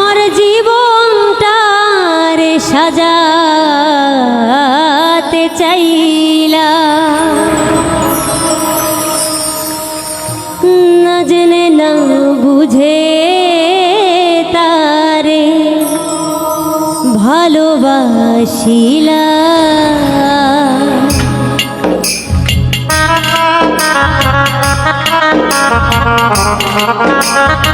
আমার জীবনটারে সাজাতে চাইলা না জেনে না বুঝে তারে ভালোবাসিলা Thank you.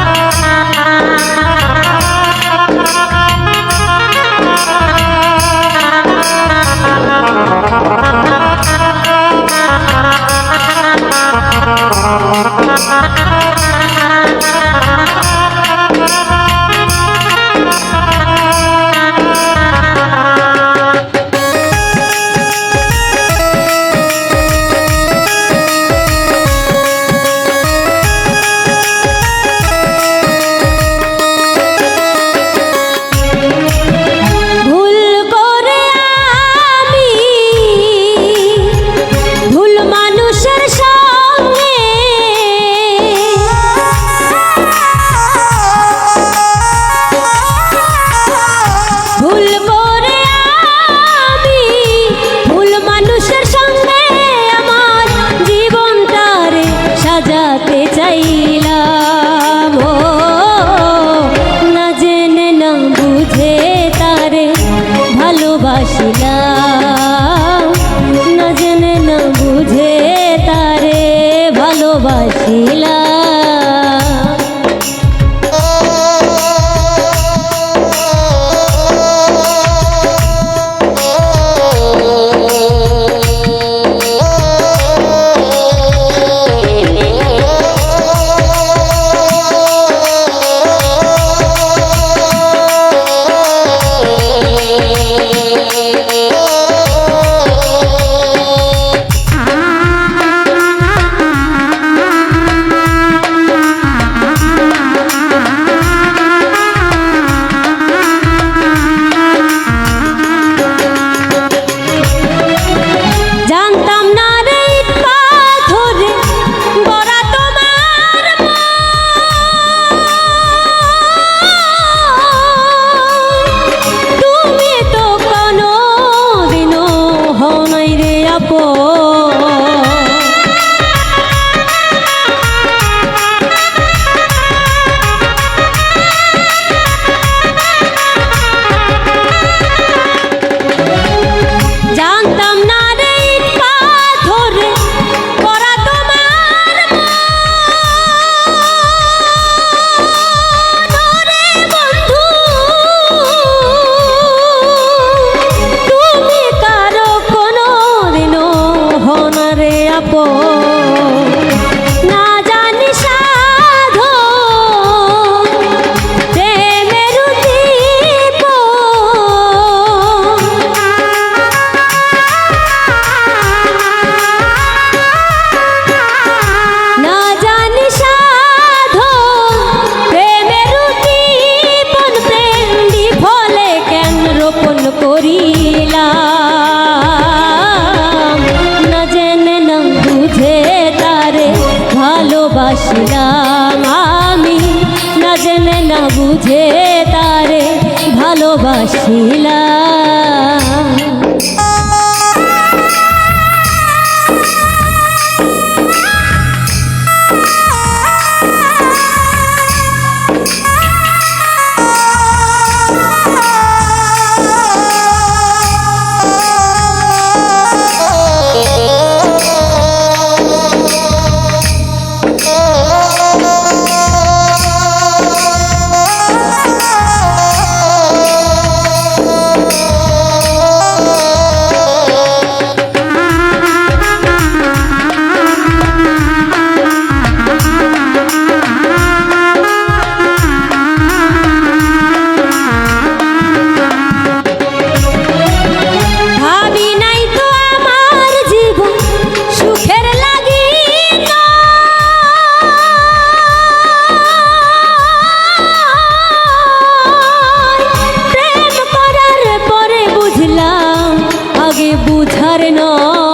aí. আপন বুঝে তারে ভালোবাসিলা। বুঝার নয়।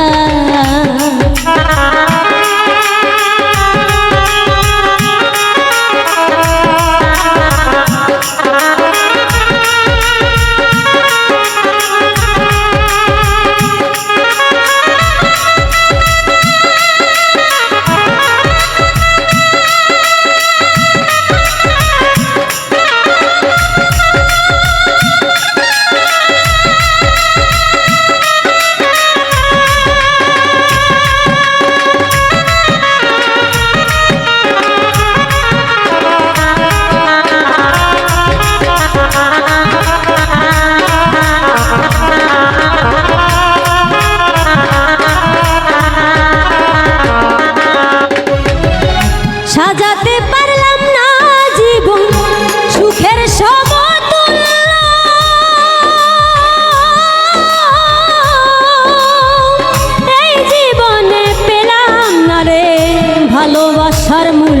আমার মূল